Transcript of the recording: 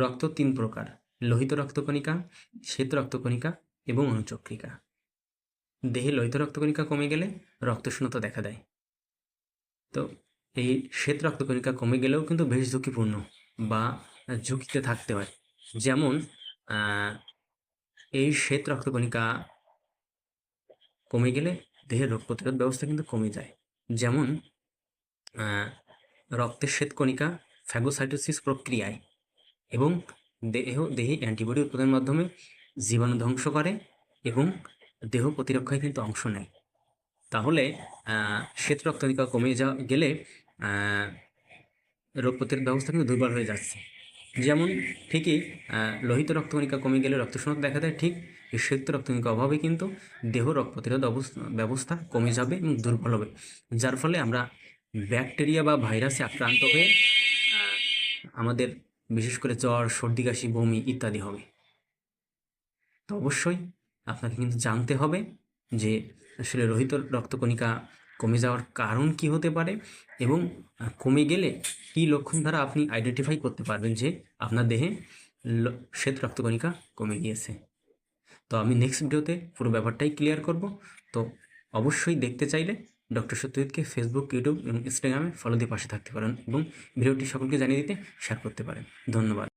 রক্ত তিন প্রকার, লোহিত রক্তকণিকা, শ্বেত রক্তকণিকা এবং অনুচক্রিকা। দেহে লোহিত রক্তকণিকা কমে গেলে রক্তশূন্যতা দেখা দেয়। তো এই শ্বেত রক্তকণিকা কমে গেলেও কিন্তু বেশ ঝুঁকিপূর্ণ বা ঝুঁকিতে থাকতে হয়। যেমন এই শ্বেত রক্তকণিকা কমে গেলে দেহের রোগ প্রতিরোধ ব্যবস্থা কিন্তু কমে যায়। যেমন রক্তের শ্বেতকণিকা ফ্যাগোসাইটোসিস প্রক্রিয়ায় এবং দেহ, দেহে অ্যান্টিবডি উৎপাদনের মাধ্যমে জীবাণু ধ্বংস করে এবং দেহ প্রতিরক্ষায় কিন্তু অংশ নেয়। তাহলে শ্বেত রক্তকণিকা কমে যা, গেলে রোগ প্রতিরোধ ব্যবস্থা কিন্তু দুর্বল হয়ে যাচ্ছে। যেমন ঠিকই লোহিত রক্তকণিকা কমে গেলে রক্তশূন্যতা দেখা দেয়, ঠিক এই শ্বেত রক্তকণিকা অভাবে কিন্তু দেহ রোগ প্রতিরোধ ব্যবস্থা কমে যাবে এবং দুর্বল হবে। যার ফলে আমরা ব্যাকটেরিয়া বা ভাইরাসে আক্রান্ত হয়ে, আমাদের বিশেষ করে জ্বর, সর্দি, কাশি, বমি ইত্যাদি হবে। তো অবশ্যই আপনাকে কিন্তু জানতে হবে যে আসলে রোহিত রক্তকণিকা কমে যাওয়ার কারণ কি হতে পারে এবং কমে গেলে কি লক্ষণ দ্বারা আপনি আইডেন্টিফাই করতে পারবেন যে আপনার দেহে শ্বেত রক্তকণিকা কমে গিয়েছে। তো আমি নেক্সট ভিডিওতে পুরো ব্যাপারটাই ক্লিয়ার করব। তো অবশ্যই দেখতে চাইলে ডক্টর সত্যজিৎকে ফেসবুক ইউটিউব এবং ইনস্টাগ্রামে ফলো দিয়ে পাশে থাকতে পারেন এবং ভিডিওটি সকলকে জানিয়ে দিতে শেয়ার করতে পারেন। ধন্যবাদ।